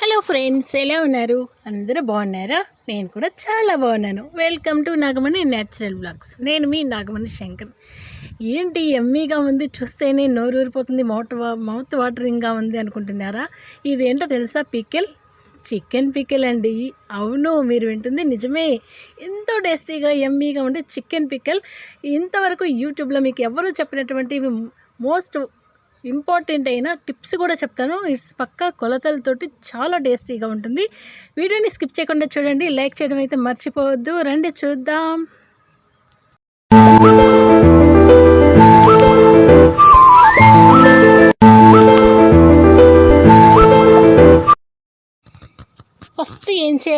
Hello friends ఎలా ఉన్నారు? అందరూ బాగున్నారా? నేను కూడా చాలా బాగున్నాను. Welcome to Nagamani natural blogs నేను మీ నాగమణి శంకర్. ఏంటి ఎమ్మీగా ఉంది? చూస్తేనే నోరు ఊరిపోతుంది మౌత్ మౌత్ వాటరింగ్గా ఉంది అనుకుంటున్నారా? ఇదేంటో తెలుసా? పికెల్? చికెన్ పికెల్ అండి. అవును మీరు వింటుంది నిజమే. ఎంతో టేస్టీగా ఎమ్మీగా ఉండే చికెన్ పికెల్. ఇంతవరకు యూట్యూబ్లో మీకు ఎవరు చెప్పినటువంటి మోస్ట్ ఇంపార్టెంట్ అయిన టిప్స్ కూడా చెప్తాను. ఇట్స్ పక్క కొలతలతోటి చాలా టేస్టీగా ఉంటుంది. వీడియోని స్కిప్ చేయకుండా చూడండి. లైక్ చేయడం అయితే మర్చిపోవద్దు. రండి చూద్దాం.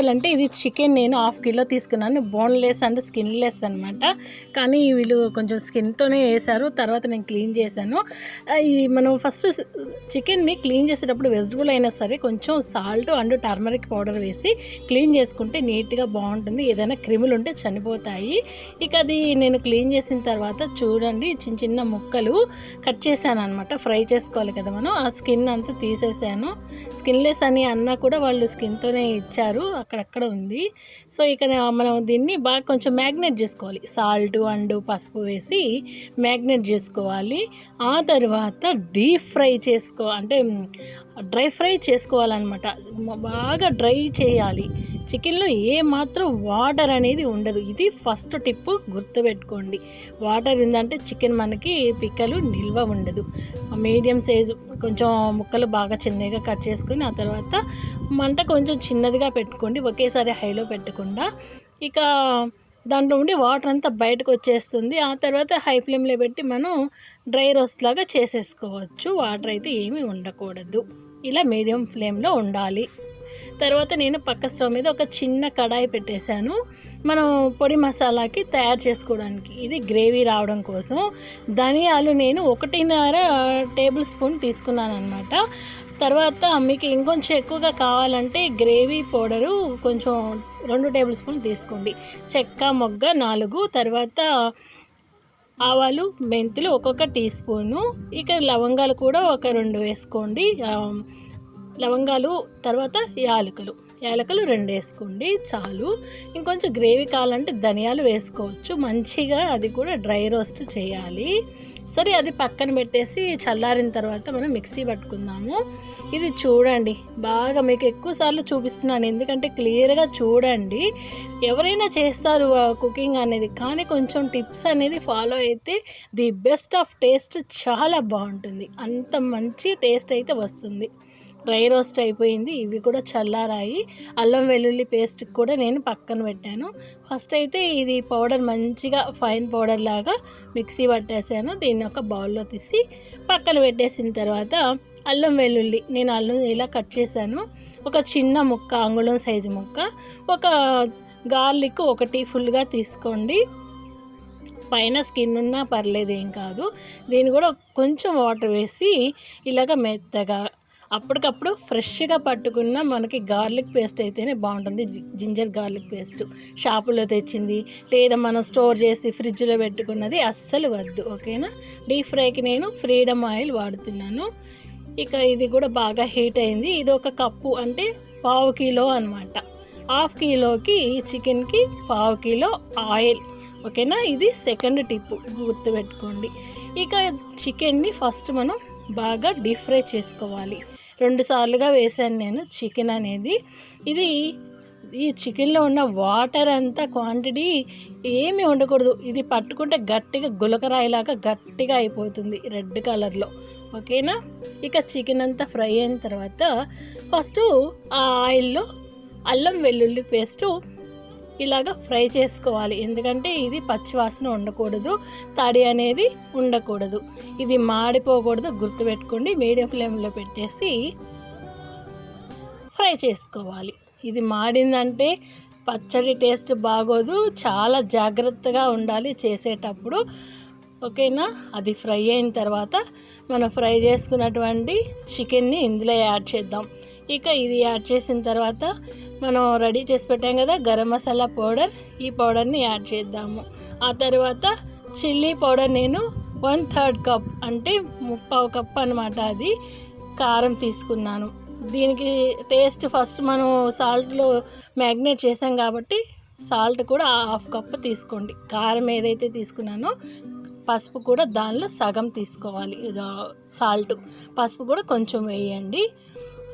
చేయాలంటే ఇది చికెన్ నేను హాఫ్ కిలో తీసుకున్నాను. బోన్లెస్ అండ్ స్కిన్లెస్ అనమాట కానీ వీళ్ళు కొంచెం స్కిన్తోనే వేశారు తర్వాత నేను క్లీన్ చేశాను. ఈ మనం ఫస్ట్ చికెన్ని క్లీన్ చేసేటప్పుడు వెజిటబుల్ అయినా సరే కొంచెం సాల్ట్ అండ్ టర్మరిక్ పౌడర్ వేసి క్లీన్ చేసుకుంటే నీట్గా బాగుంటుంది. ఏదైనా క్రిములు ఉంటే చనిపోతాయి. ఇక అది నేను క్లీన్ చేసిన తర్వాత చూడండి చిన్న చిన్న ముక్కలు కట్ చేశాను అనమాట ఫ్రై చేసుకోవాలి కదా మనం. ఆ స్కిన్ అంతా తీసేసాను. స్కిన్లెస్ అని అన్నా కూడా వాళ్ళు స్కిన్తోనే ఇచ్చారు. అక్కడక్కడ ఉంది. సో ఇక మనం దీన్ని బాగా కొంచెం మ్యాగ్నెట్ చేసుకోవాలి. సాల్ట్ అండ్ పసుపు వేసి మ్యాగ్నెట్ చేసుకోవాలి. ఆ తర్వాత డీప్ ఫ్రై చేసుకో అంటే డ్రై ఫ్రై చేసుకోవాలన్నమాట. బాగా డ్రై చేయాలి. చికెన్లో ఏ మాత్రం వాటర్ అనేది ఉండదు. ఇది ఫస్ట్ టిప్ గుర్తుపెట్టుకోండి. వాటర్ ఉందంటే చికెన్ మనకి పిక్కలు నిల్వ ఉండదు. మీడియం సైజు కొంచెం ముక్కలు బాగా చిన్నగా కట్ చేసుకుని ఆ తర్వాత మంట కొంచెం చిన్నదిగా పెట్టుకోండి. ఒకేసారి హైలో పెట్టకుండా ఇక దాంట్లో ఉండి వాటర్ అంతా బయటకు వచ్చేస్తుంది. ఆ తర్వాత హై ఫ్లేమ్లో పెట్టి మనం డ్రై రోస్ట్ లాగా చేసేసుకోవచ్చు. వాటర్ అయితే ఏమీ ఉండకూడదు. ఇలా మీడియం ఫ్లేమ్లో ఉండాలి. తర్వాత నేను పక్క స్టవ్ మీద ఒక చిన్న కడాయి పెట్టేశాను. మనం పొడి మసాలాకి తయారు చేసుకోవడానికి ఇది గ్రేవీ రావడం కోసం. ధనియాలు నేను ఒకటిన్నర టేబుల్ స్పూన్ తీసుకున్నాను అనమాట తర్వాత మీకు ఇంకొంచెం ఎక్కువగా కావాలంటే గ్రేవీ పౌడరు కొంచెం రెండు టేబుల్ స్పూన్ తీసుకోండి. చెక్క మొగ్గ నాలుగు తర్వాత ఆవాలు మెంతులు ఒక్కొక్క టీ స్పూను. ఇక లవంగాలు కూడా ఒక రెండు వేసుకోండి. లవంగాలు తర్వాత యాలకులు. యాలకులు రెండు వేసుకోండి చాలు. ఇంకొంచెం గ్రేవీ కావాలంటే ధనియాలు వేసుకోవచ్చు. మంచిగా అది కూడా డ్రై రోస్ట్ చేయాలి. సరే అది పక్కన పెట్టేసి చల్లారిన తర్వాత మనం మిక్సీ పట్టుకుందాము. ఇది చూడండి బాగా మీకు ఎక్కువ సార్లు చూపిస్తున్నాను. ఎందుకంటే క్లియర్గా చూడండి ఎవరైనా చేస్తారు కుకింగ్ అనేది. కానీ కొంచెం టిప్స్ అనేది ఫాలో అయితే ది బెస్ట్ ఆఫ్ టేస్ట్ చాలా బాగుంటుంది. అంత మంచి టేస్ట్ అయితే వస్తుంది. డ్రై రోస్ట్ అయిపోయింది. ఇవి కూడా చల్లారాయి. అల్లం వెల్లుల్లి పేస్ట్ కూడా నేను పక్కన పెట్టాను. ఫస్ట్ అయితే ఇది పౌడర్ మంచిగా ఫైన్ పౌడర్ లాగా మిక్సీ పట్టేసాను. దీన్ని ఒక బౌల్లో తీసి పక్కన పెట్టేసిన తర్వాత అల్లం వెల్లుల్లి నేను అల్లం ఇలా కట్ చేశాను. ఒక చిన్న ముక్క అంగుళం సైజు ముక్క ఒక గార్లిక్ ఒకటి ఫుల్గా తీసుకోండి. పైన స్కిన్ ఉన్నా పర్లేదు ఏం కాదు. దీన్ని కూడా కొంచెం వాటర్ వేసి ఇలాగ మెత్తగా అప్పటికప్పుడు ఫ్రెష్గా పట్టుకున్న మనకి గార్లిక్ పేస్ట్ అయితేనే బాగుంటుంది. Ginger garlic paste. షాపులో తెచ్చింది లేదా మనం స్టోర్ చేసి ఫ్రిడ్జ్లో పెట్టుకున్నది అస్సలు వద్దు ఓకేనా? డీప్ ఫ్రైకి నేను ఫ్రీడమ్ ఆయిల్ వాడుతున్నాను. ఇక ఇది కూడా బాగా హీట్ అయింది. ఇది ఒక కప్పు అంటే పావు కిలో అనమాట హాఫ్ కిలోకి చికెన్కి పావు కిలో ఆయిల్ ఓకేనా? ఇది సెకండ్ టిప్ గుర్తుపెట్టుకోండి. ఇక చికెన్ని ఫస్ట్ మనం బాగా డీప్ ఫ్రై చేసుకోవాలి. రెండు సార్లుగా వేసాను నేను చికెన్ అనేది. ఇది ఈ చికెన్లో ఉన్న వాటర్ అంతా క్వాంటిటీ ఏమీ ఉండకూడదు. ఇది పట్టుకుంటే గట్టిగా గులకరాయిలాగా గట్టిగా అయిపోతుంది రెడ్ కలర్లో. ఓకేనా? ఇక చికెన్ అంతా ఫ్రై అయిన తర్వాత ఫస్ట్ ఆ ఆయిల్లో అల్లం వెల్లుల్లి పేస్టు ఇలాగ ఫ్రై చేసుకోవాలి. ఎందుకంటే ఇది పచ్చివాసన ఉండకూడదు తడి అనేది ఉండకూడదు. ఇది మాడిపోకూడదు గుర్తుపెట్టుకోండి. మీడియం ఫ్లేమ్లో పెట్టేసి ఫ్రై చేసుకోవాలి. ఇది మాడిందంటే పచ్చడి టేస్ట్ బాగోదు చాలా జాగ్రత్తగా ఉండాలి చేసేటప్పుడు. ఓకేనా? అది ఫ్రై అయిన తర్వాత మనం ఫ్రై చేసుకున్నటువంటి చికెన్ని ఇందులో యాడ్ చేద్దాం. ఇక ఇది యాడ్ చేసిన తర్వాత మనం రెడీ చేసి పెట్టాం కదా గరం మసాలా పౌడర్. ఈ పౌడర్ని యాడ్ చేద్దాము. ఆ తర్వాత చిల్లీ పౌడర్ నేను వన్ థర్డ్ కప్ అంటే ముప్పావు కప్ అనమాట అది కారం తీసుకున్నాను. దీనికి టేస్ట్ ఫస్ట్ మనం సాల్ట్లో మ్యాగ్నేట్ చేసాం కాబట్టి సాల్ట్ కూడా హాఫ్ కప్ తీసుకోండి. కారం ఏదైతే తీసుకున్నానో పసుపు కూడా దానిలో సగం తీసుకోవాలి. సాల్ట్. పసుపు కూడా కొంచెం వేయండి.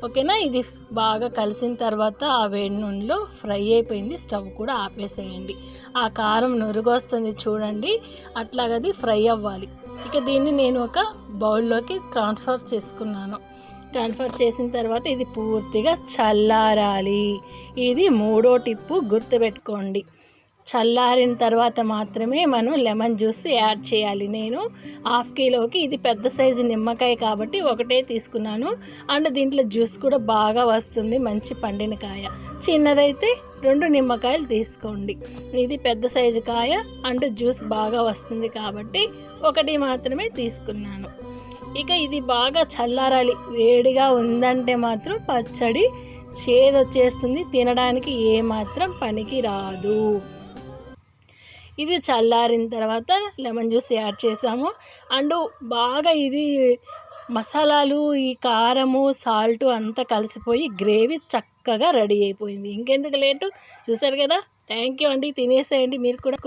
ఓకేనా? ఇది బాగా కలిసిన తర్వాత ఆ వేడి నూనెలో ఫ్రై అయిపోయింది. స్టవ్ కూడా ఆపేసేయండి. ఆ కారం నురుగొస్తుంది చూడండి. అట్లాగది ఫ్రై అవ్వాలి. ఇక దీన్ని నేను ఒక బౌల్లోకి ట్రాన్స్ఫర్ చేసుకున్నాను. ట్రాన్స్ఫర్ చేసిన తర్వాత ఇది పూర్తిగా చల్లారాలి. ఇది మూడో టిప్పు గుర్తుపెట్టుకోండి. చల్లారిన తర్వాత మాత్రమే మనం లెమన్ జ్యూస్ యాడ్ చేయాలి. నేను హాఫ్ కిలోకి ఇది పెద్ద సైజు నిమ్మకాయ కాబట్టి ఒకటే తీసుకున్నాను. అండ్ దీంట్లో జ్యూస్ కూడా బాగా వస్తుంది మంచి పండిన కాయ. చిన్నదైతే రెండు నిమ్మకాయలు తీసుకోండి. ఇది పెద్ద సైజు కాయ అండ్ జ్యూస్ బాగా వస్తుంది కాబట్టి ఒకటి మాత్రమే తీసుకున్నాను. ఇక ఇది బాగా చల్లారాలి. వేడిగా ఉందంటే మాత్రం పచ్చడి చేదొచ్చేస్తుంది. తినడానికి ఏమాత్రం పనికి రాదు ఇది చల్లారిన తర్వాత లెమన్ జ్యూస్ యాడ్ చేసాము. అండ్ బాగా ఇది మసాలాలు ఈ కారము సాల్ట్ అంతా కలిసిపోయి గ్రేవీ చక్కగా రెడీ అయిపోయింది. ఇంకెందుకు లేటు? చూసారు కదా? థ్యాంక్ యూ అండి. తినేసేయండి. మీరు కూడా